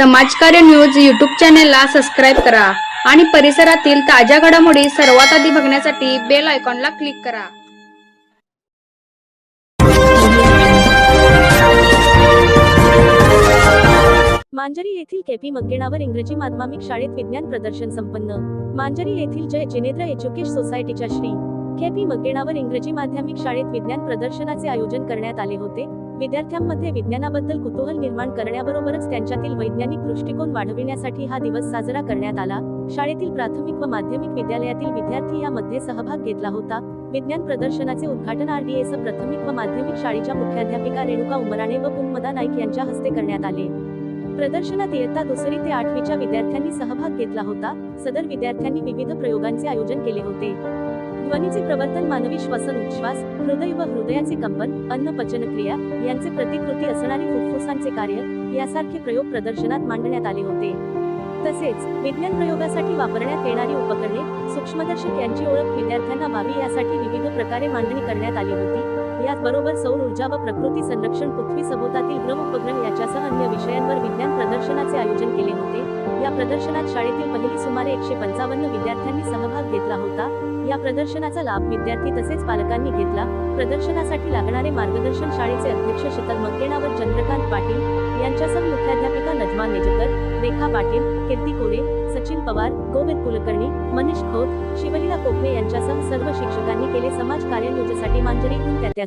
समाजकार्य news YouTube चॅनेलला subscribe करा आणि परिसरातील ताज्या घडामोडी सर्वात आधी बघण्यासाठी बेल आयकॉनला क्लिक करा. मांजरी येथील केपी मक्केणावर इंग्रजी माध्यमिक शाळेत विज्ञान प्रदर्शन संपन्न. मांजरी येथील जय जिनेद्र एज्युकेश सोसायटीच्या श्री. केपी मक्केणावर इंग्रजी माध्यमिक शाळेत विज्ञान प्रदर्शनाचे आयोजन करण्यात आले होते. विद्यार्थ्यांमध्ये विज्ञानाबद्दल कुतूहल निर्माण करण्याबरोबरच त्यांच्यातील वैज्ञानिक दृष्टिकोन वाढविण्यासाठी हा दिवस साजरा करण्यात आला. शाळेतील प्राथमिक व माध्यमिक विद्यालयातील विद्यार्थी यामध्ये सहभाग घेतला होता. विज्ञान प्रदर्शनाचे उद्घाटन आरडीएस प्राथमिक व माध्यमिक शाळेच्या मुख्याध्यापिका रेणुका उमराणे व कुंमदा नाईक यांच्या हस्ते करण्यात आले. प्रदर्शनात इयत्ता दुसरी ते आठवीच्या विद्यार्थ्यांनी सहभाग घेतला होता. सदर विद्यार्थ्यांनी विविध प्रयोगांचे आयोजन केले होते. ध्वनीचे प्रवर्तन मानवी श्वसन उच्छ्वास हृदय व हृदयाचे कंपन अन्न पचनक्रिया यांचे प्रतिकृती असणारी फुफ्फुसांचे कार्य यासारखे प्रयोग प्रदर्शनात मांडण्यात आले होते. तसेच विज्ञान प्रयोगासाठी वापरण्यात येणारी उपकरणे सूक्ष्मदर्शक यांची ओळख विद्यार्थ्यांना व्हावी यासाठी विविध प्रकारे मांडणी करण्यात आली होती. याचबरोबर सौर ऊर्जा व प्रकृती संरक्षण पृथ्वी सभोवतातील भ्रम उपग्रह याच्यासह अन्य विषयांवर विज्ञान प्रदर्शनाचे आयोजन केले होते. या प्रदर्शनात शाळेतील पहिली सुमारे एकशे पंचावन्न विद्यार्थ्यांनी सहभाग घेतला होता. या प्रदर्शनाचा लाभ विद्यार्थी तसेच पालकांनी घेतला. प्रदर्शनासाठी लागणारे मार्गदर्शन शाळेचे अध्यक्ष शीतल मक्केणावर चंद्रकांत पाटील यांच्यासह मुख्याध्यापिका नजमा नेजकर रेखा पाटील कीर्ती कोरे सचिन पवार गोविंद कुलकर्णी मनीष खोत शिवलीला कोकणे यांच्यासह सर्व शिक्षकांनी केले समाज कार्य न्यूजसाठी मांजरी त्या